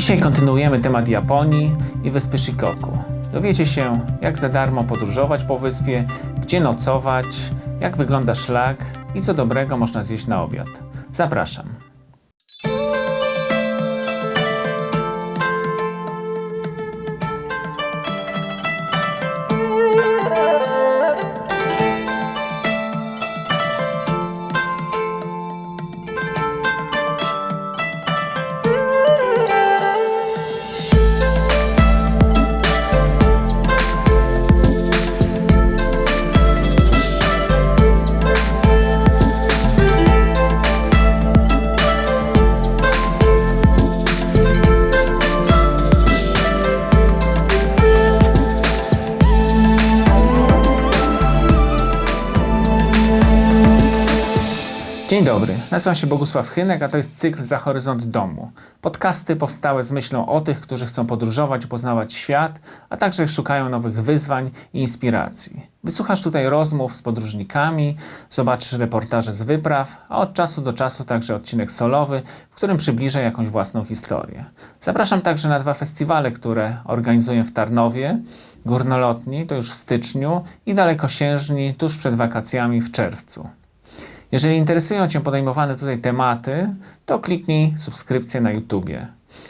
Dzisiaj kontynuujemy temat Japonii i wyspy Shikoku. Dowiecie się, jak za darmo podróżować po wyspie, gdzie nocować, jak wygląda szlak i co dobrego można zjeść na obiad. Zapraszam. Nazywam się Bogusław Chynek, a to jest cykl Za Horyzont Domu. Podcasty powstałe z myślą o tych, którzy chcą podróżować, poznawać świat, a także szukają nowych wyzwań i inspiracji. Wysłuchasz tutaj rozmów z podróżnikami, zobaczysz reportaże z wypraw, a od czasu do czasu także odcinek solowy, w którym przybliżę jakąś własną historię. Zapraszam także na dwa festiwale, które organizuję w Tarnowie. Górnolotni to już w styczniu i Dalekosiężni tuż przed wakacjami w czerwcu. Jeżeli interesują Cię podejmowane tutaj tematy, to kliknij subskrypcję na YouTubie.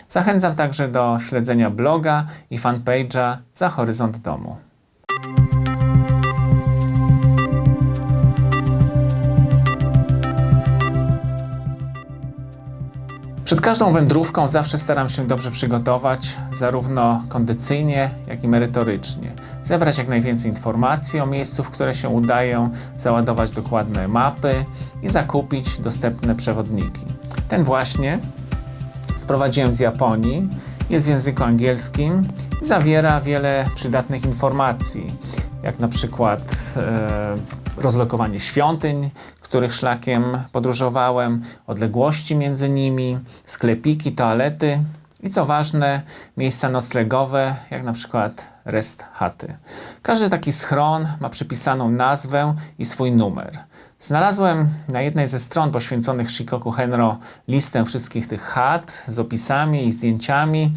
Zachęcam także do śledzenia bloga i fanpage'a Za Horyzont Domu. Przed każdą wędrówką zawsze staram się dobrze przygotować, zarówno kondycyjnie, jak i merytorycznie. Zebrać jak najwięcej informacji o miejscu, w które się udaję, załadować dokładne mapy i zakupić dostępne przewodniki. Ten właśnie sprowadziłem z Japonii, jest w języku angielskim i zawiera wiele przydatnych informacji, jak na przykład e, rozlokowanie świątyń, których szlakiem podróżowałem, odległości między nimi, sklepiki, toalety i co ważne, miejsca noclegowe, jak na przykład rest chaty. Każdy taki schron ma przypisaną nazwę i swój numer. Znalazłem na jednej ze stron poświęconych Shikoku Henro listę wszystkich tych chat z opisami i zdjęciami,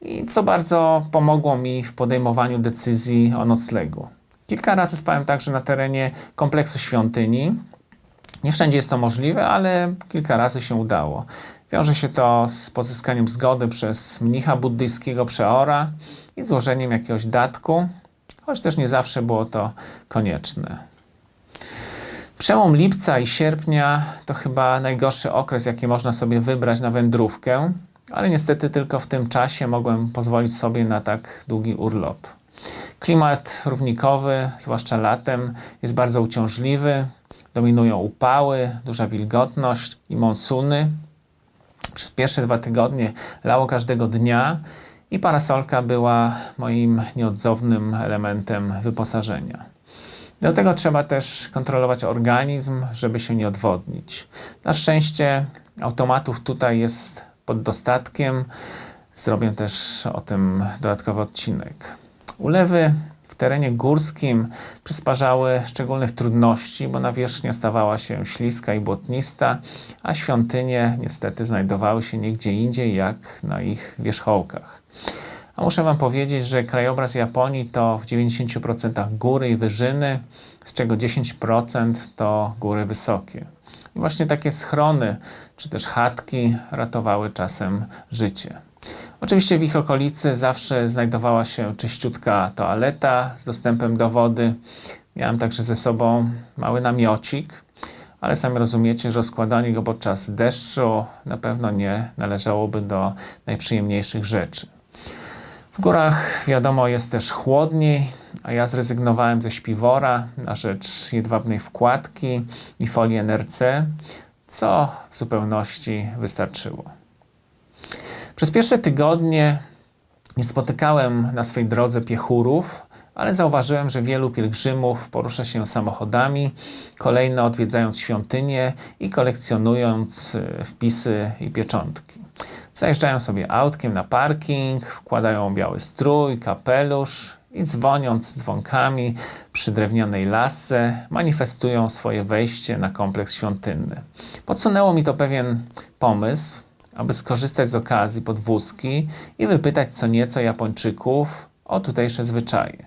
i co bardzo pomogło mi w podejmowaniu decyzji o noclegu. Kilka razy spałem także na terenie kompleksu świątyni, nie wszędzie jest to możliwe, ale kilka razy się udało. Wiąże się to z pozyskaniem zgody przez mnicha buddyjskiego przeora i złożeniem jakiegoś datku, choć też nie zawsze było to konieczne. Przełom lipca i sierpnia to chyba najgorszy okres, jaki można sobie wybrać na wędrówkę, ale niestety tylko w tym czasie mogłem pozwolić sobie na tak długi urlop. Klimat równikowy, zwłaszcza latem, jest bardzo uciążliwy, Dominują upały, duża wilgotność i monsuny. Przez pierwsze dwa tygodnie lało każdego dnia i parasolka była moim nieodzownym elementem wyposażenia. Do tego trzeba też kontrolować organizm, żeby się nie odwodnić. Na szczęście automatów tutaj jest pod dostatkiem. Zrobię też o tym dodatkowy odcinek. Ulewy w terenie górskim przysparzały szczególnych trudności, bo nawierzchnia stawała się śliska i błotnista, a świątynie niestety znajdowały się nigdzie indziej jak na ich wierzchołkach. A muszę Wam powiedzieć, że krajobraz Japonii to w 90% góry i wyżyny, z czego 10% to góry wysokie. I właśnie takie schrony czy też chatki ratowały czasem życie. Oczywiście w ich okolicy zawsze znajdowała się czyściutka toaleta z dostępem do wody. Miałem także ze sobą mały namiocik, ale sami rozumiecie, że rozkładanie go podczas deszczu na pewno nie należałoby do najprzyjemniejszych rzeczy. W górach wiadomo jest też chłodniej, a ja zrezygnowałem ze śpiwora na rzecz jedwabnej wkładki i folii NRC, co w zupełności wystarczyło. Przez pierwsze tygodnie nie spotykałem na swej drodze piechurów, ale zauważyłem, że wielu pielgrzymów porusza się samochodami, kolejno odwiedzając świątynie i kolekcjonując e, wpisy i pieczątki. Zajeżdżają sobie autkiem na parking, wkładają biały strój, kapelusz i dzwoniąc dzwonkami przy drewnianej lasce manifestują swoje wejście na kompleks świątynny. Podsunęło mi to pewien pomysł, aby skorzystać z okazji podwózki i wypytać co nieco Japończyków o tutejsze zwyczaje.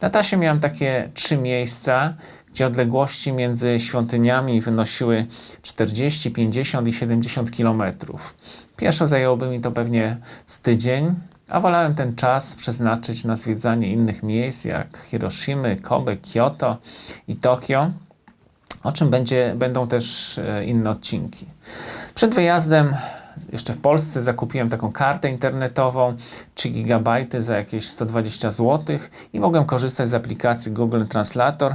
Na tasie miałem takie trzy miejsca, gdzie odległości między świątyniami wynosiły 40, 50 i 70 kilometrów. Pieszo zajęłoby mi to pewnie z tydzień, a wolałem ten czas przeznaczyć na zwiedzanie innych miejsc jak Hiroshimy, Kobe, Kyoto i Tokio, o czym będzie, będą też e, inne odcinki. Przed wyjazdem jeszcze w Polsce zakupiłem taką kartę internetową 3 GB za jakieś 120 zł i mogłem korzystać z aplikacji Google Translator,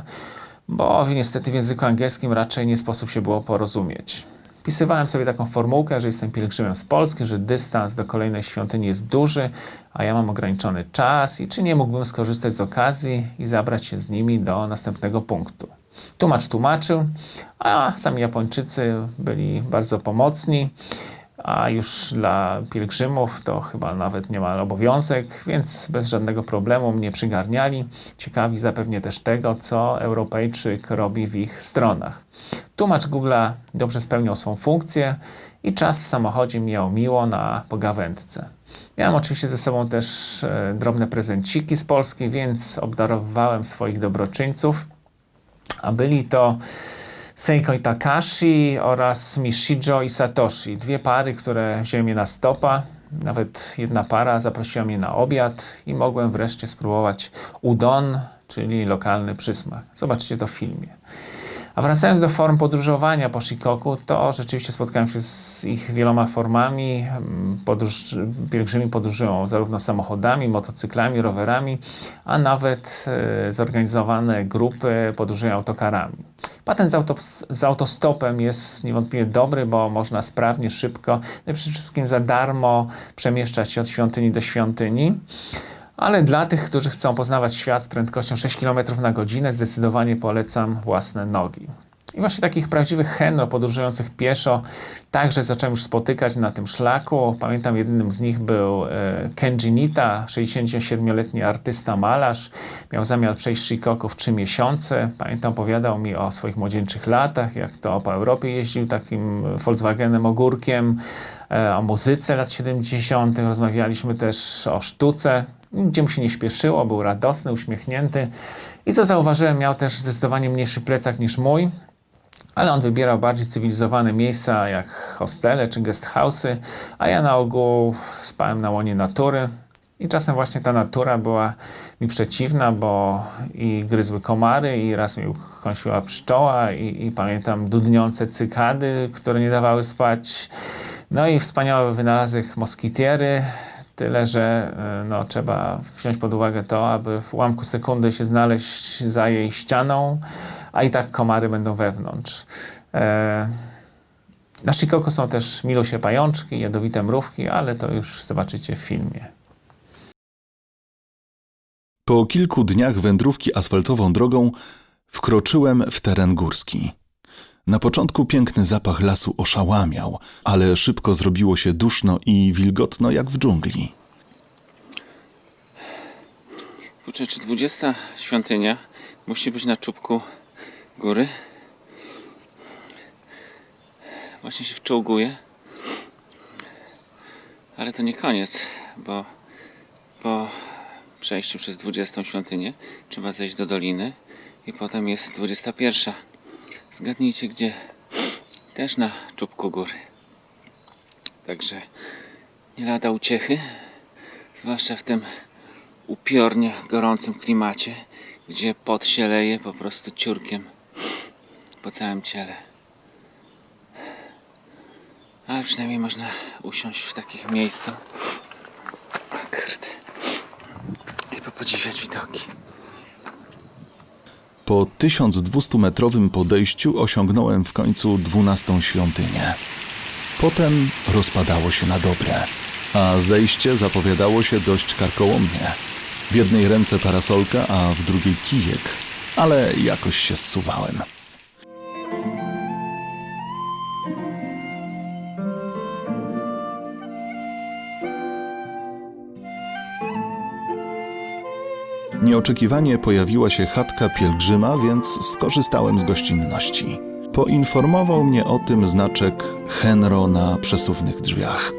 bo niestety w języku angielskim raczej nie sposób się było porozumieć. Wpisywałem sobie taką formułkę, że jestem pielgrzymem z Polski, że dystans do kolejnej świątyni jest duży, a ja mam ograniczony czas i czy nie mógłbym skorzystać z okazji i zabrać się z nimi do następnego punktu. Tłumacz tłumaczył, a sami Japończycy byli bardzo pomocni, a już dla pielgrzymów to chyba nawet niemal obowiązek, więc bez żadnego problemu mnie przygarniali. Ciekawi zapewnie też tego, co Europejczyk robi w ich stronach. Tłumacz Google'a dobrze spełniał swą funkcję i czas w samochodzie mijał miło na pogawędce. Miałem oczywiście ze sobą też e, drobne prezenciki z Polski, więc obdarowywałem swoich dobroczyńców, a byli to Seiko i Takashi oraz Mishijo i Satoshi. Dwie pary, które wzięły mnie na stopa. Nawet jedna para zaprosiła mnie na obiad i mogłem wreszcie spróbować udon, czyli lokalny przysmak. Zobaczcie to w filmie. A wracając do form podróżowania po Shikoku, to rzeczywiście spotkałem się z ich wieloma formami. Podróż, pielgrzymi podróżują zarówno samochodami, motocyklami, rowerami, a nawet e, zorganizowane grupy podróżują autokarami. Patent z, z autostopem jest niewątpliwie dobry, bo można sprawnie, szybko, no przede wszystkim za darmo przemieszczać się od świątyni do świątyni. Ale dla tych, którzy chcą poznawać świat z prędkością 6 km na godzinę, zdecydowanie polecam własne nogi. I właśnie takich prawdziwych henro podróżujących pieszo także zacząłem już spotykać na tym szlaku. Pamiętam, jednym z nich był e, Kenji Nita, 67-letni artysta malarz. Miał zamiar przejść Shikoku w 3 miesiące. Pamiętam, opowiadał mi o swoich młodzieńczych latach, jak to po Europie jeździł takim Volkswagenem ogórkiem, e, o muzyce lat 70. Rozmawialiśmy też o sztuce. Nigdzie mu się nie śpieszyło, był radosny, uśmiechnięty i co zauważyłem, miał też zdecydowanie mniejszy plecak niż mój, ale on wybierał bardziej cywilizowane miejsca jak hostele czy guest house'y, a ja na ogół spałem na łonie natury. I czasem właśnie ta natura była mi przeciwna, bo i gryzły komary, i raz mi kąsiła pszczoła, i, i pamiętam dudniące cykady, które nie dawały spać. No i wspaniały wynalazek moskitiery, Tyle, że e, no, trzeba wziąć pod uwagę to, aby w ułamku sekundy się znaleźć za jej ścianą, a i tak komary będą wewnątrz. E, na Shikoku są też milusie pajączki, jadowite mrówki, ale to już zobaczycie w filmie. Po kilku dniach wędrówki asfaltową drogą wkroczyłem w teren górski. Na początku piękny zapach lasu oszałamiał, ale szybko zrobiło się duszno i wilgotno jak w dżungli. Kurczę, czy 20 świątynia musi być na czubku góry? Właśnie się wczołguje. Ale to nie koniec, bo po przejściu przez 20 świątynię trzeba zejść do doliny i potem jest 21. Zgadnijcie gdzie? Też na czubku góry. Także nie lada uciechy, zwłaszcza w tym upiornie gorącym klimacie, gdzie pot się leje po prostu ciurkiem po całym ciele. Ale przynajmniej można usiąść w takich miejscu. Kurde. I popodziwiać widoki. Po 1200-metrowym podejściu osiągnąłem w końcu dwunastą świątynię. Potem rozpadało się na dobre, a zejście zapowiadało się dość karkołomnie. W jednej ręce parasolka, a w drugiej kijek, ale jakoś się zsuwałem. Nieoczekiwanie pojawiła się chatka pielgrzyma, więc skorzystałem z gościnności. Poinformował mnie o tym znaczek Henro na przesuwnych drzwiach.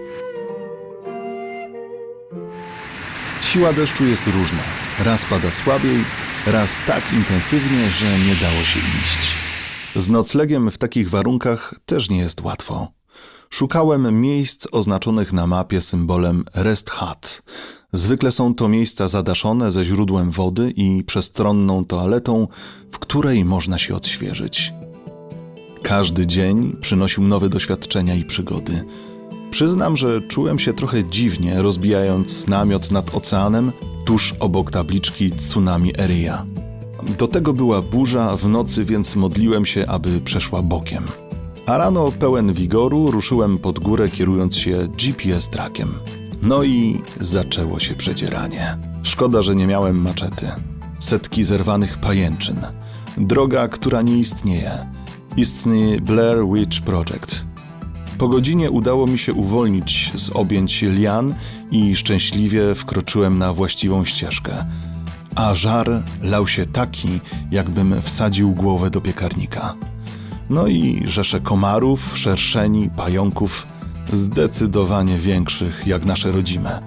Siła deszczu jest różna. Raz pada słabiej, raz tak intensywnie, że nie dało się iść. Z noclegiem w takich warunkach też nie jest łatwo. Szukałem miejsc oznaczonych na mapie symbolem Rest Hut. Zwykle są to miejsca zadaszone ze źródłem wody i przestronną toaletą, w której można się odświeżyć. Każdy dzień przynosił nowe doświadczenia i przygody. Przyznam, że czułem się trochę dziwnie, rozbijając namiot nad oceanem tuż obok tabliczki Tsunami Area. Do tego była burza w nocy, więc modliłem się, aby przeszła bokiem. A rano pełen wigoru ruszyłem pod górę, kierując się GPS trakiem. No i zaczęło się przedzieranie. Szkoda, że nie miałem maczety. Setki zerwanych pajęczyn. Droga, która nie istnieje. Istnieje Blair Witch Project. Po godzinie udało mi się uwolnić z objęć lian i szczęśliwie wkroczyłem na właściwą ścieżkę. A żar lał się taki, jakbym wsadził głowę do piekarnika. No i rzesze komarów, szerszeni, pająków, zdecydowanie większych jak nasze rodzime,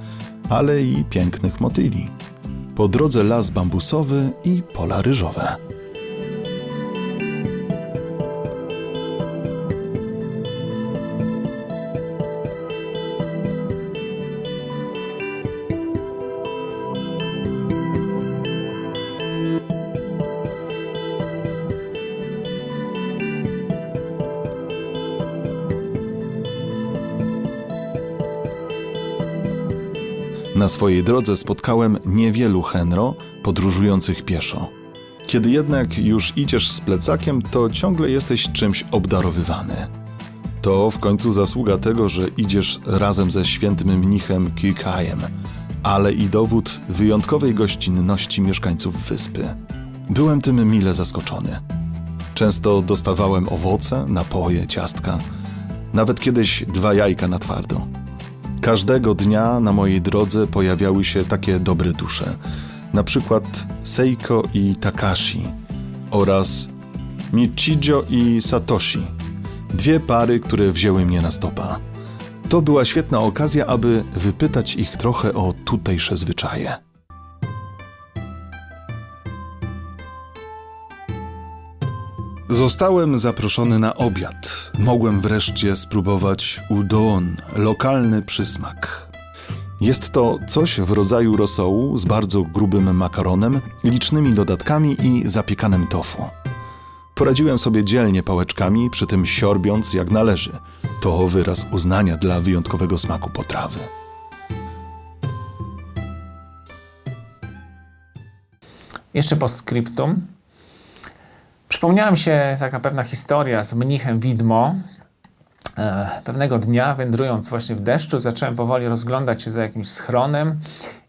ale i pięknych motyli. Po drodze las bambusowy i pola ryżowe. Na swojej drodze spotkałem niewielu henro podróżujących pieszo. Kiedy jednak już idziesz z plecakiem, to ciągle jesteś czymś obdarowywany. To w końcu zasługa tego, że idziesz razem ze świętym mnichem Kikajem, ale i dowód wyjątkowej gościnności mieszkańców wyspy. Byłem tym mile zaskoczony. Często dostawałem owoce, napoje, ciastka, nawet kiedyś dwa jajka na twardo. Każdego dnia na mojej drodze pojawiały się takie dobre dusze, na przykład Seiko i Takashi oraz Michijo i Satoshi, dwie pary, które wzięły mnie na stopa. To była świetna okazja, aby wypytać ich trochę o tutejsze zwyczaje. Zostałem zaproszony na obiad. Mogłem wreszcie spróbować udon, lokalny przysmak. Jest to coś w rodzaju rosołu z bardzo grubym makaronem, licznymi dodatkami i zapiekanym tofu. Poradziłem sobie dzielnie pałeczkami, przy tym siorbiąc jak należy. To wyraz uznania dla wyjątkowego smaku potrawy. Jeszcze po skryptum. Przypomniała mi się taka pewna historia z mnichem widmo. E, Pewnego dnia, wędrując właśnie w deszczu, zacząłem powoli rozglądać się za jakimś schronem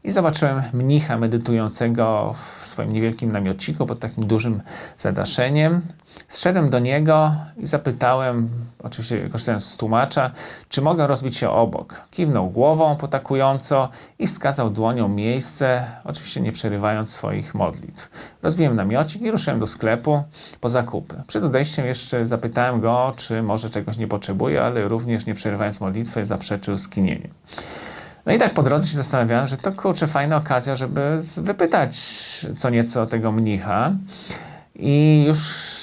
i zobaczyłem mnicha medytującego w swoim niewielkim namiociku pod takim dużym zadaszeniem. Zszedłem do niego i zapytałem, oczywiście korzystając z tłumacza, czy mogę rozbić się obok. Kiwnął głową potakująco i wskazał dłonią miejsce, oczywiście nie przerywając swoich modlitw. Rozbiłem namiocik i ruszyłem do sklepu po zakupy. Przed odejściem jeszcze zapytałem go, czy może czegoś nie potrzebuje, ale również nie przerywając modlitwy zaprzeczył skinieniem. No i tak po drodze się zastanawiałem, że to kurczę fajna okazja, żeby wypytać co nieco tego mnicha. I już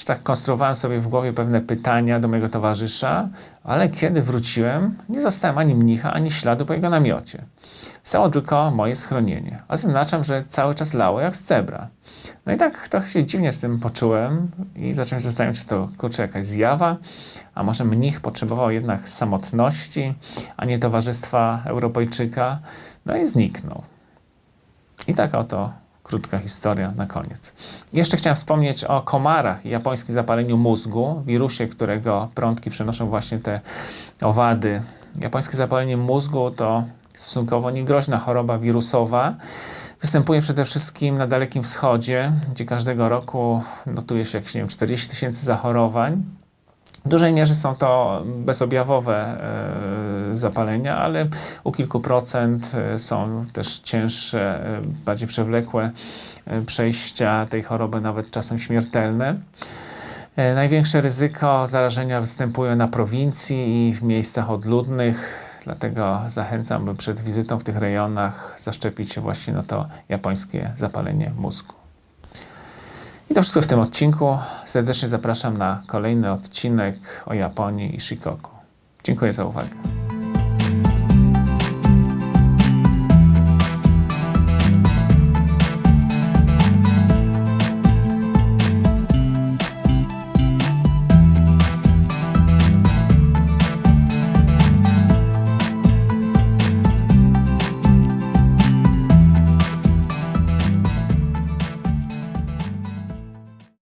tak konstruowałem sobie w głowie pewne pytania do mojego towarzysza, ale kiedy wróciłem, nie zastałem ani mnicha, ani śladu po jego namiocie. Stało tylko moje schronienie, a zaznaczam, że cały czas lało jak z cebra. No i tak trochę się dziwnie z tym poczułem i zacząłem się zastanawiać, czy to kurczę jakaś zjawa, a może mnich potrzebował jednak samotności, a nie towarzystwa Europejczyka, no i zniknął. I taka oto krótka historia na koniec. Jeszcze chciałem wspomnieć o komarach i japońskim zapaleniu mózgu, wirusie, którego prądki przenoszą właśnie te owady. Japońskie zapalenie mózgu to stosunkowo niegroźna choroba wirusowa. Występuje przede wszystkim na Dalekim Wschodzie, gdzie każdego roku notuje się jakieś nie wiem, 40 tysięcy zachorowań. W dużej mierze są to bezobjawowe e, zapalenia, ale u kilku procent e, są też cięższe, e, bardziej przewlekłe przejścia tej choroby, nawet czasem śmiertelne. Największe ryzyko zarażenia występuje na prowincji i w miejscach odludnych, dlatego zachęcam, by przed wizytą w tych rejonach zaszczepić się właśnie na to japońskie zapalenie mózgu. I to wszystko w tym odcinku. Serdecznie zapraszam na kolejny odcinek o Japonii i Shikoku. Dziękuję za uwagę.